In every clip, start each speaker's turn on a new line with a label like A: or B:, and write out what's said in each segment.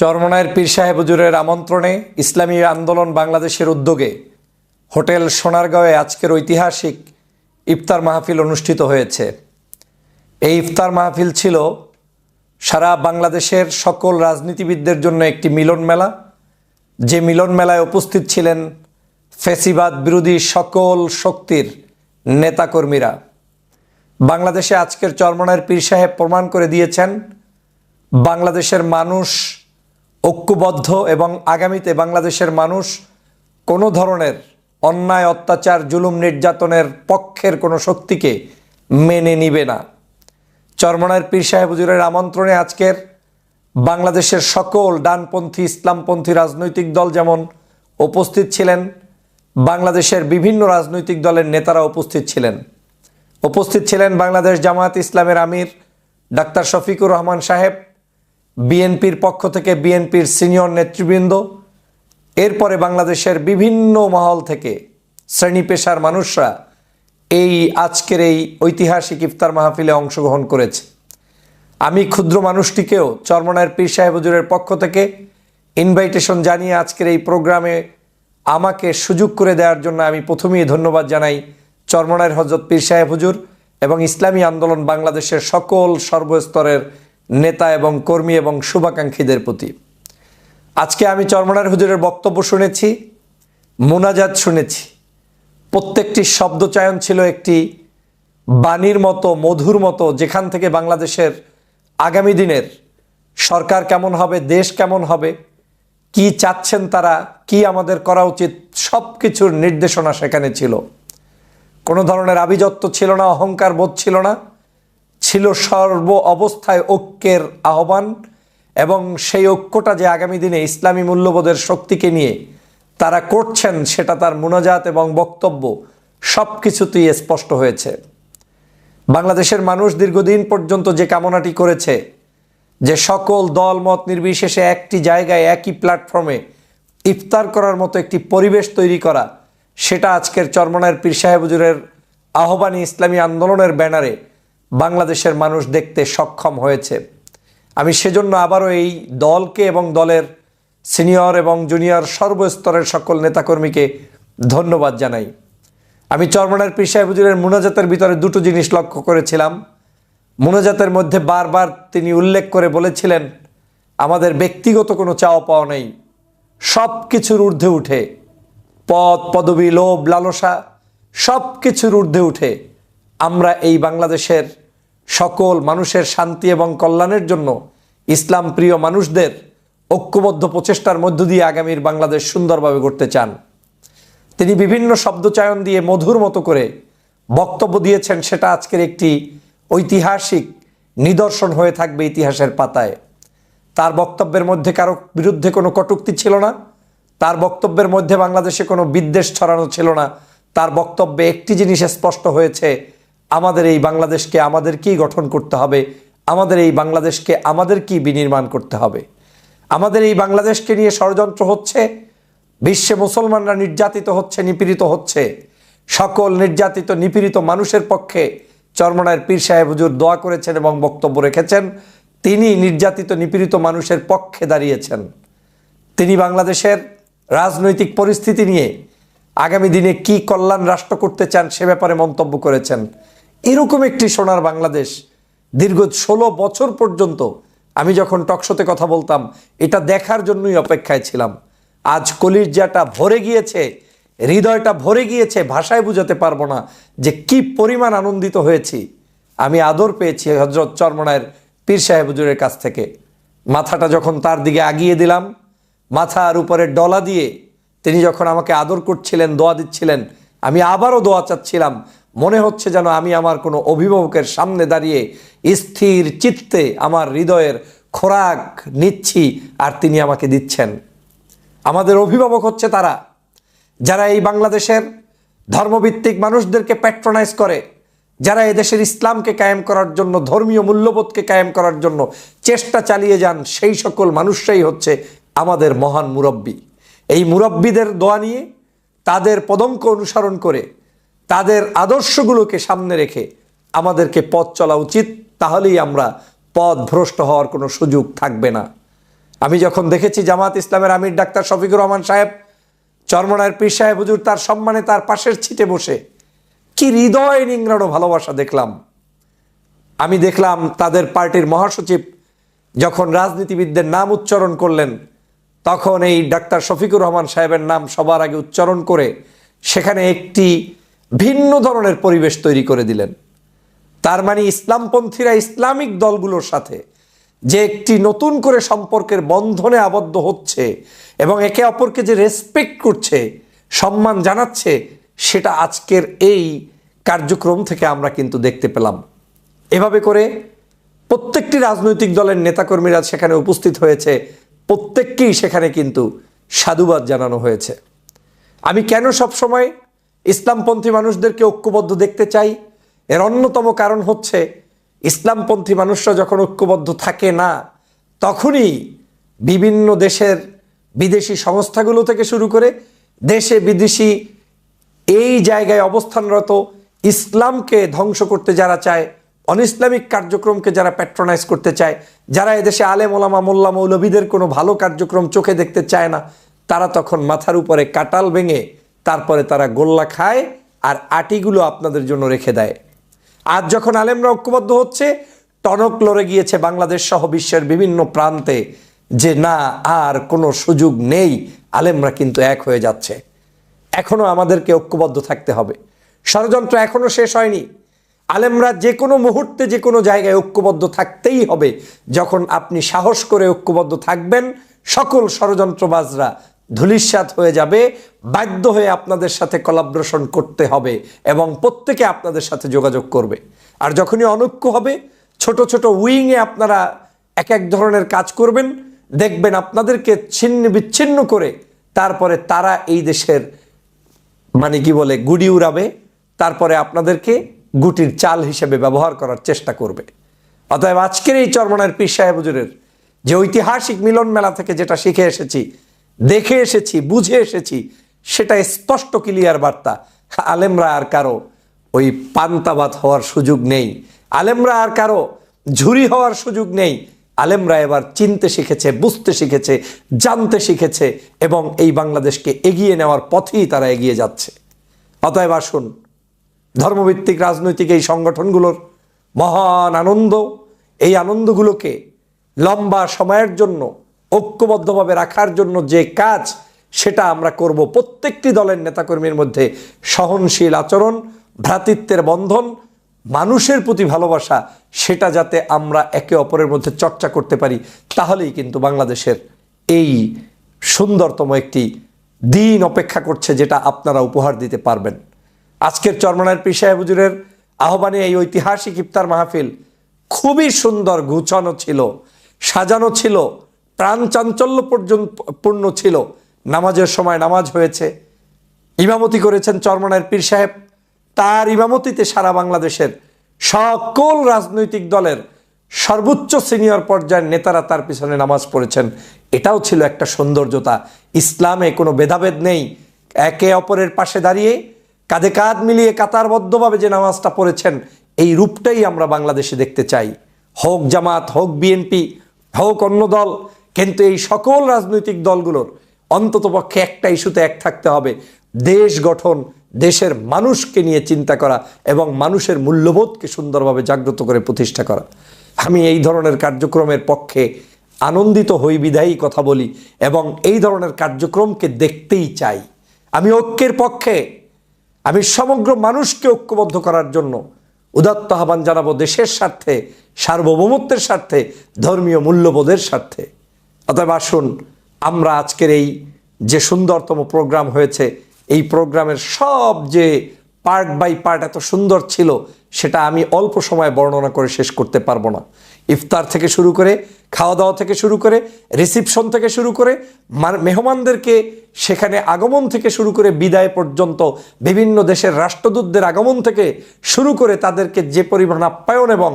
A: চরমনায়ের পীর সাহেব হুজুরের আমন্ত্রণে ইসলামী আন্দোলন বাংলাদেশের উদ্যোগে হোটেল সোনারগাঁওয়ে আজকের ঐতিহাসিক ইফতার মাহফিল অনুষ্ঠিত হয়েছে। এই ইফতার মাহফিল ছিল সারা বাংলাদেশের সকল রাজনীতিবিদদের জন্য একটি মিলন মেলা। যে মিলন মেলায় উপস্থিত ছিলেন ফেসিবাদ বিরোধী সকল শক্তির নেতাকর্মীরা। বাংলাদেশে আজকের চরমনায়ের পীর সাহেব প্রমাণ করে দিয়েছেন, বাংলাদেশের মানুষ ঐক্যবদ্ধ এবং আগামীতে বাংলাদেশের মানুষ কোনো ধরনের অন্যায়, অত্যাচার, জুলুম, নির্যাতনের পক্ষের কোনো শক্তিকে মেনে নিবে না। চরমনায়ের পীর সাহেব হুজুরের আমন্ত্রণে আজকের বাংলাদেশের সকল ডানপন্থী, ইসলামপন্থী রাজনৈতিক দল যেমন উপস্থিত ছিলেন, বাংলাদেশের বিভিন্ন রাজনৈতিক দলের নেতারা উপস্থিত ছিলেন। উপস্থিত ছিলেন বাংলাদেশ জামায়াত ইসলামের আমির ডাক্তার শফিকুর রহমান সাহেব বিএনপির পক্ষ থেকে বিএনপির সিনিয়র নেতৃবৃন্দ, এরপরে বাংলাদেশের বিভিন্ন মহল থেকে শ্রেণি পেশার মানুষরা এই আজকের এই ঐতিহাসিক ইফতার মাহফিলে অংশগ্রহণ করেছে। আমি ক্ষুদ্র মানুষটিকেও চরমনায়ের পীর সাহেব হুজুরের পক্ষ থেকে ইনভাইটেশন জানিয়ে আজকের এই প্রোগ্রামে আমাকে সুযোগ করে দেওয়ার জন্য আমি প্রথমেই ধন্যবাদ জানাই চরমনায়ের হজরত পীর সাহেব হুজুর এবং ইসলামী আন্দোলন বাংলাদেশের সকল সর্বস্তরের নেতা এবং কর্মী এবং শুভাকাঙ্ক্ষীদের প্রতি। আজকে আমি চরমনায়ের হুজুরের বক্তব্য শুনেছি, মোনাজাত শুনেছি। প্রত্যেকটি শব্দচয়ন ছিল একটি বাণীর মতো, মধুর মতো, যেখান থেকে বাংলাদেশের আগামী দিনের সরকার কেমন হবে, দেশ কেমন হবে, কি চাচ্ছেন তারা, কি আমাদের করা উচিত সব কিছুর নির্দেশনা সেখানে ছিল। কোনো ধরনের আভিজাত্য ছিল না, অহংকার বোধ ছিল না। ছিল সর্ব অবস্থায় ঐক্যের আহ্বান এবং সেই ঐক্যটা যে আগামী দিনে ইসলামী মূল্যবোধের শক্তিকে নিয়ে তারা করছেন, সেটা তার মোনাজাত এবং বক্তব্য সব কিছুতেই স্পষ্ট হয়েছে। বাংলাদেশের মানুষ দীর্ঘদিন পর্যন্ত যে কামনাটি করেছে, যে সকল দল, মত নির্বিশেষে একটি জায়গায়, একই প্ল্যাটফর্মে ইফতার করার মতো একটি পরিবেশ তৈরি করা, সেটা আজকের চরমনায়ের পীর সাহেব হুজুরের আহ্বানী ইসলামী আন্দোলনের ব্যানারে বাংলাদেশের মানুষ দেখতে সক্ষম হয়েছে। আমি সেজন্য আবারও এই দলকে এবং দলের সিনিয়র এবং জুনিয়র সর্বস্তরের সকল নেতাকর্মীকে ধন্যবাদ জানাই। আমি চরমনার সাহেব হুজুরের মুনাজাতের ভিতরে দুটো জিনিস লক্ষ্য করেছিলাম। মুনাজাতের মধ্যে বারবার তিনি উল্লেখ করে বলেছিলেন, আমাদের ব্যক্তিগত কোনো চাওয়া পাওয়া নেই। সব কিছুর ঊর্ধ্বে উঠে। পদ পদবি, লোভ, লালসা সব কিছুর ঊর্ধ্বে উঠে। আমরা এই বাংলাদেশের সকল মানুষের শান্তি এবং কল্যাণের জন্য ইসলাম প্রিয় মানুষদের ঐক্যবদ্ধ প্রচেষ্টার মধ্য দিয়ে আগামীর বাংলাদেশ সুন্দরভাবে গড়তে চান। তিনি বিভিন্ন শব্দচয়ন দিয়ে মধুর মতো করে বক্তব্য দিয়েছেন, সেটা আজকের একটি ঐতিহাসিক নিদর্শন হয়ে থাকবে ইতিহাসের পাতায়। তার বক্তব্যের মধ্যে কারও বিরুদ্ধে কোনো কটুক্তি ছিল না, তার বক্তব্যের মধ্যে বাংলাদেশে কোনো বিদ্বেষ ছড়ানো ছিল না, তার বক্তব্যে একটি জিনিস স্পষ্ট হয়েছে আমাদের এই বাংলাদেশকে আমাদেরকেই গঠন করতে হবে? আমাদের এই বাংলাদেশকে আমাদেরকেই বিনির্মাণ করতে হবে? আমাদের এই বাংলাদেশকে নিয়ে ষড়যন্ত্র হচ্ছে? বিশ্বে মুসলমানরা নির্যাতিত হচ্ছে, নিপীড়িত হচ্ছে। সকল নির্যাতিত, নিপীড়িত মানুষের পক্ষে চরমনায়ের পীর সাহেব হুজুর দোয়া করেছেন এবং বক্তব্য রেখেছেন। তিনি নির্যাতিত, নিপীড়িত মানুষের পক্ষে দাঁড়িয়েছেন। তিনি বাংলাদেশের রাজনৈতিক পরিস্থিতি নিয়ে আগামী দিনে কি কল্যাণ রাষ্ট্র করতে চান সে ব্যাপারে মন্তব্য করেছেন। এরকম একটি সোনার বাংলাদেশ দীর্ঘ ষোলো বছর পর্যন্ত আমি যখন টকশোতে কথা বলতাম, এটা দেখার জন্যই অপেক্ষায় ছিলাম। আজ কলিজাটা ভরে গিয়েছে, হৃদয়টা ভরে গিয়েছে, ভাষায় বুঝাতে পারব না যে কি পরিমাণ আনন্দিত হয়েছি। আমি আদর পেয়েছি হজরত চরমনায়ের পীর সাহেব হুজুরের কাছ থেকে। মাথাটা যখন তার দিকে আগিয়ে দিলাম, মাথার উপরে ডলা দিয়ে তিনি যখন আমাকে আদর করছিলেন, দোয়া দিচ্ছিলেন, আমি আবারও দোয়া চাচ্ছিলাম মনে হচ্ছে যেন আমি আমার কোনো অভিভাবকের সামনে দাঁড়িয়ে স্থির চিত্তে আমার হৃদয়ের খোরাক নিচ্ছি আর তিনি আমাকে দিচ্ছেন। আমাদের অভিভাবক হচ্ছে তারা, যারা এই বাংলাদেশের ধর্মভিত্তিক মানুষদেরকে প্যাট্রোনাইজ করে, যারা এদেশের ইসলামকে কায়েম করার জন্য, ধর্মীয় মূল্যবোধকে কায়েম করার জন্য চেষ্টা চালিয়ে যান, সেই সকল মানুষরাই হচ্ছে আমাদের মহান মুরব্বী। এই মুরব্বীদের দোয়া নিয়ে তাদের পদঙ্ক অনুসরণ করে তাদের আদর্শগুলোকে সামনে রেখে আমাদেরকে পথ চলা উচিত, তাহলেই আমরা পথ ভ্রষ্ট হওয়ার কোনো সুযোগ থাকবে না। আমি যখন দেখেছি জামাত ইসলামের আমির ডাক্তার শফিকুর রহমান সাহেব, চরমনায়ের পীর সাহেব হুজুর তার সম্মানে তার পাশের ছিটে বসে কি হৃদয় নিংড়ানো ভালোবাসা দেখলাম। আমি দেখলাম তাদের পার্টির মহাসচিব যখন রাজনীতিবিদদের নাম উচ্চারণ করলেন, তখন এই ডাক্তার শফিকুর রহমান সাহেবের নাম সবার আগে উচ্চারণ করে সেখানে একটি ভিন্ন ধরনের পরিবেশ তৈরি করে দিলেন। তার মানে ইসলামপন্থীরা ইসলামিক দলগুলোর সাথে যে একটি নতুন করে সম্পর্কের বন্ধনে আবদ্ধ হচ্ছে এবং একে অপরকে যে রেসপেক্ট করছে, সম্মান জানাচ্ছে, সেটা আজকের এই কার্যক্রম থেকে আমরা কিন্তু দেখতে পেলাম। এভাবে করে প্রত্যেকটি রাজনৈতিক দলের নেতাকর্মীরা সেখানে উপস্থিত হয়েছে, প্রত্যেককেই সেখানে কিন্তু সাধুবাদ জানানো হয়েছে। আমি কেন সবসময় ইসলামপন্থী মানুষদেরকে ঐক্যবদ্ধ দেখতে চাই। এর অন্যতম কারণ হচ্ছে, ইসলামপন্থী মানুষরা যখন ঐক্যবদ্ধ থাকে না, তখনই বিভিন্ন দেশের বিদেশি সংস্থাগুলো থেকে শুরু করে দেশে বিদেশি এই জায়গায় অবস্থানরত ইসলামকে ধ্বংস করতে যারা চায় অনইসলামিক কার্যক্রমকে যারা প্যাট্রোনাইজ করতে চায়, যারা এদেশে আলেম ওলামা, মোল্লা মৌলবীদের কোনো ভালো কার্যক্রম চোখে দেখতে চায় না, তারা তখন মাথার উপরে কাটাল ভেঙে তারপরে তারা গোল্লা খায় আর আটিগুলো আপনাদের জন্য রেখে দেয়। আজ যখন আলেমরা ঐক্যবদ্ধ হচ্ছে, টনক লড়ে গিয়েছে বাংলাদেশ সহ বিশ্বের বিভিন্ন প্রান্তে যে না, আর কোনো সুযোগ নেই, আলেমরা কিন্তু এক হয়ে যাচ্ছে। এখনও আমাদেরকে ঐক্যবদ্ধ থাকতে হবে। ষড়যন্ত্র এখনও শেষ হয়নি। আলেমরা যে কোনো মুহূর্তে যে কোনো জায়গায় ঐক্যবদ্ধ থাকতেই হবে। যখন আপনি সাহস করে ঐক্যবদ্ধ থাকবেন, সকল ষড়যন্ত্রবাজরা ধুলিস্বাত হয়ে যাবে, বাধ্য হয়ে আপনাদের সাথে কলাব্রেশন করতে হবে এবং প্রত্যেকে আপনাদের সাথে যোগাযোগ করবে। আর যখনই অনৈক্য হবে, ছোট ছোট উইংয়ে আপনারা এক এক ধরনের কাজ করবেন, দেখবেন আপনাদেরকে ছিন্ন বিচ্ছিন্ন করে তারপরে তারা এই দেশের মানে কি বলে গুড়ি উড়াবে, তারপরে আপনাদেরকে গুটির চাল হিসেবে ব্যবহার করার চেষ্টা করবে। অতএব আজকের এই চরমনার পীর সাহেব হুজুরের যে ঐতিহাসিক মিলন মেলা থেকে যেটা শিখে এসেছি দেখে এসেছি, বুঝে এসেছি সেটা স্পষ্ট ক্লিয়ার বার্তা। আলেমরা আর কারও ওই পান্তাবাদ হওয়ার সুযোগ নেই। আলেমরা আর কারও ঝুরি হওয়ার সুযোগ নেই। আলেমরা এবার চিনতে শিখেছে, বুঝতে শিখেছে, জানতে শিখেছে এবং এই বাংলাদেশকে এগিয়ে নেওয়ার পথেই তারা এগিয়ে যাচ্ছে। অতএব আসুন, ধর্মভিত্তিক রাজনৈতিক এই সংগঠনগুলোর মহান আনন্দ, এই আনন্দগুলোকে লম্বা সময়ের জন্য ঐক্যবদ্ধভাবে রাখার জন্য যে কাজ, সেটা আমরা করব প্রত্যেকটি দলের নেতাকর্মীর মধ্যে। সহনশীল আচরণ, ভ্রাতৃত্বের বন্ধন, মানুষের প্রতি ভালোবাসা, সেটা যাতে আমরা একে অপরের মধ্যে চর্চা করতে পারি। তাহলেই কিন্তু বাংলাদেশের এই সুন্দরতম একটি দিন অপেক্ষা করছে যেটা আপনারা উপহার দিতে পারবেন। আজকের চরমনায়ের পীর সাহেব হুজুরের আহ্বানে এই ঐতিহাসিক ইফতার মাহফিল খুবই সুন্দর, গুছানো ছিল, সাজানো ছিল। প্রাণ চাঞ্চল্য পর্যন্ত পূর্ণ ছিল। নামাজের সময় নামাজ হয়েছে। ইমামতি করেছেন চরমনায়ের পীর সাহেব। তার ইমামতিতে সারা বাংলাদেশের সকল রাজনৈতিক দলের সর্বোচ্চ সিনিয়র পর্যায়ের নেতারা তার পিছনে নামাজ পড়েছেন। এটাও ছিল একটা সৌন্দর্যতা। ইসলামে কোনো ভেদাভেদ নেই। একে অপরের পাশে দাঁড়িয়ে কাঁধে কাঁধ মিলিয়ে কাতারবদ্ধভাবে যে নামাজটা পড়েছেন, এই রূপটাই আমরা বাংলাদেশে দেখতে চাই। হোক জামাত, হোক বিএনপি, হোক অন্য দল কিন্তু এই সকল রাজনৈতিক দলগুলোর অন্ততপক্ষে একটা ইস্যুতে এক থাকতে হবে। দেশ গঠন, দেশের মানুষকে নিয়ে চিন্তা করা এবং মানুষের মূল্যবোধকে সুন্দরভাবে জাগ্রত করে প্রতিষ্ঠা করা। আমি এই ধরনের কার্যক্রমের পক্ষে আনন্দিত হই বিধায়ী কথা বলি এবং এই ধরনের কার্যক্রমকে দেখতেই চাই। আমি ঐক্যের পক্ষে, আমি সমগ্র মানুষকে ঐক্যবদ্ধ করার জন্য উদাত্ত আহ্বান জানাব দেশের স্বার্থে, সার্বভৌমত্বের স্বার্থে, ধর্মীয় মূল্যবোধের স্বার্থে। অতএব আসুন, আমরা আজকের এই যে সুন্দরতম প্রোগ্রাম হয়েছে, এই প্রোগ্রামের সব যে পার্ট বাই পার্ট এত সুন্দর ছিল, সেটা আমি অল্প সময় বর্ণনা করে শেষ করতে পারব না। ইফতার থেকে শুরু করে খাওয়া দাওয়া থেকে শুরু করে, রিসিপশন থেকে শুরু করে মেহমানদেরকে সেখানে আগমন থেকে শুরু করে, বিদায় পর্যন্ত বিভিন্ন দেশের রাষ্ট্রদূতদের আগমন থেকে শুরু করে, তাদেরকে যে পরিমাণ আপ্যায়ন এবং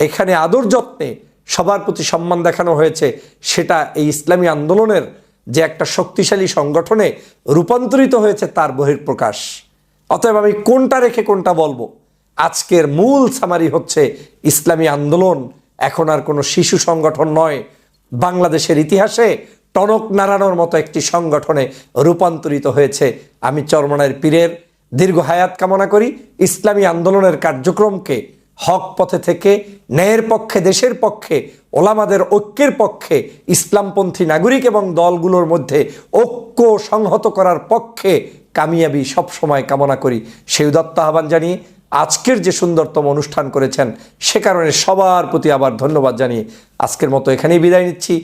A: এখানে আদর যত্নে সবার প্রতি সম্মান দেখানো হয়েছে, সেটা এই ইসলামী আন্দোলনের যে একটা শক্তিশালী সংগঠনে রূপান্তরিত হয়েছে তার বহির্প্রকাশ অতএব আমি কোনটা রেখে কোনটা বলব? আজকের মূল সামারি হচ্ছে, ইসলামী আন্দোলন এখন আর কোনো শিশু সংগঠন নয়। বাংলাদেশের ইতিহাসে টনক নাড়ানোর মতো একটি সংগঠনে রূপান্তরিত হয়েছে। আমি চরমনায়ের পীরের দীর্ঘ হায়াত কামনা করি। ইসলামী আন্দোলনের কার্যক্রমকে হক পথে থেকে, ন্যায়ের পক্ষে, দেশের পক্ষে, ওলামাদের ঐক্যের পক্ষে, ইসলামপন্থী নাগরিক এবং দলগুলোর মধ্যে ঐক্য সংহত করার পক্ষে কামিয়াবি সবসময় কামনা করি। সেই দত্ত আহ্বান জানিয়ে আজকের যে সুন্দরতম অনুষ্ঠান করেছেন, সে কারণে সবার প্রতি আবার ধন্যবাদ জানিয়ে আজকের মতো এখানেই বিদায় নিচ্ছি।